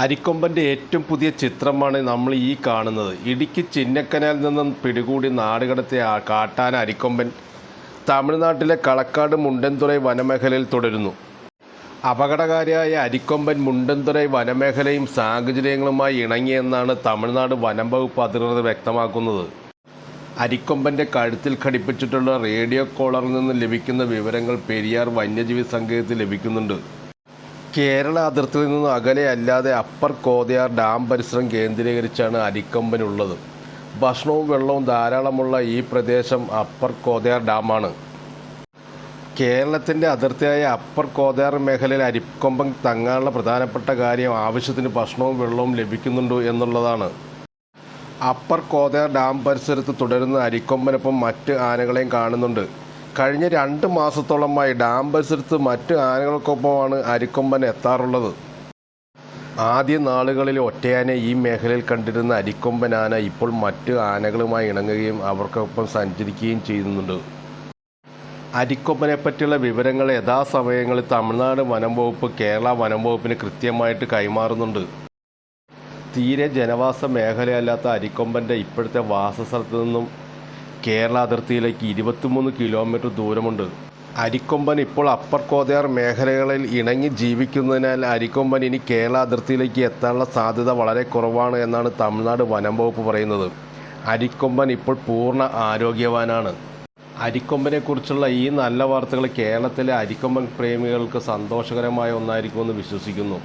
അരിക്കൊമ്പന്റെ ഏറ്റവും പുതിയ ചിത്രമാണ് നമ്മൾ ഈ കാണുന്നത്. ഇടുക്കി ചിന്നക്കനാൽ നിന്നും പിടികൂടി നാടുകടത്തിയ ആ കാട്ടാന അരിക്കൊമ്പൻ തമിഴ്നാട്ടിലെ കളക്കാട് മുണ്ടൻതുറൈ വനമേഖലയിൽ തുടരുന്നു. അപകടകാരിയായ അരിക്കൊമ്പൻ മുണ്ടൻതുറൈ വനമേഖലയും സാഹചര്യങ്ങളുമായി ഇണങ്ങിയെന്നാണ് തമിഴ്നാട് വനം വകുപ്പ് അധികൃതർ വ്യക്തമാക്കുന്നത്. അരിക്കൊമ്പന്റെ കഴുത്തിൽ ഘടിപ്പിച്ചിട്ടുള്ള റേഡിയോ കോളറിൽ നിന്ന് ലഭിക്കുന്ന വിവരങ്ങൾ പെരിയാർ വന്യജീവി സങ്കേതത്തിൽ ലഭിക്കുന്നുണ്ട്. കേരള അതിർത്തിയിൽ നിന്ന് അകലെ അല്ലാതെ അപ്പർ കോതയാർ ഡാം പരിസരം കേന്ദ്രീകരിച്ചാണ് അരിക്കൊമ്പനുള്ളത്. ഭക്ഷണവും വെള്ളവും ധാരാളമുള്ള ഈ പ്രദേശം അപ്പർ കോതയാർ ഡാമാണ്. കേരളത്തിന്റെ അതിർത്തിയായ അപ്പർ കോതയാർ മേഖലയിൽ അരിക്കൊമ്പൻ തങ്ങാനുള്ള പ്രധാനപ്പെട്ട കാര്യം ആവശ്യത്തിന് ഭക്ഷണവും വെള്ളവും ലഭിക്കുന്നുണ്ടോ എന്നുള്ളതാണ്. അപ്പർ കോതയാർ ഡാം പരിസരത്ത് തുടരുന്ന അരിക്കൊമ്പനൊപ്പം മറ്റ് ആനകളെയും കാണുന്നുണ്ട്. കഴിഞ്ഞ രണ്ട് മാസത്തോളമായി ഡാം പരിസരത്ത് മറ്റ് ആനകൾക്കൊപ്പമാണ് അരിക്കൊമ്പൻ എത്താറുള്ളത്. ആദ്യ നാളുകളിൽ ഒറ്റയാനെ ഈ മേഖലയിൽ കണ്ടിരുന്ന അരിക്കൊമ്പൻ ആന ഇപ്പോൾ മറ്റ് ആനകളുമായി ഇണങ്ങുകയും അവർക്കൊപ്പം സഞ്ചരിക്കുകയും ചെയ്യുന്നുണ്ട്. അരിക്കൊമ്പനെ പറ്റിയുള്ള വിവരങ്ങൾ യഥാസമയങ്ങളിൽ തമിഴ്നാട് വനം വകുപ്പ് കേരള വനം വകുപ്പിന് കൃത്യമായിട്ട് കൈമാറുന്നുണ്ട്. തീരെ ജനവാസ മേഖലയല്ലാത്ത അരിക്കൊമ്പന്റെ ഇപ്പോഴത്തെ വാസസ്ഥലത്തു നിന്നും കേരള അതിർത്തിയിലേക്ക് ഇരുപത്തിമൂന്ന് കിലോമീറ്റർ ദൂരമുണ്ട്. അരിക്കൊമ്പൻ ഇപ്പോൾ അപ്പർ കോതയാർ മേഖലകളിൽ ഇണങ്ങി ജീവിക്കുന്നതിനാൽ അരിക്കൊമ്പൻ ഇനി കേരള അതിർത്തിയിലേക്ക് എത്താനുള്ള സാധ്യത വളരെ കുറവാണ് എന്നാണ് തമിഴ്നാട് വനം വകുപ്പ് പറയുന്നത്. അരിക്കൊമ്പൻ ഇപ്പോൾ പൂർണ ആരോഗ്യവാനാണ്. അരിക്കൊമ്പനെ കുറിച്ചുള്ള ഈ നല്ല വാർത്തകൾ കേരളത്തിലെ അരിക്കൊമ്പൻ പ്രേമികൾക്ക് സന്തോഷകരമായ ഒന്നായിരിക്കുമെന്ന് വിശ്വസിക്കുന്നു.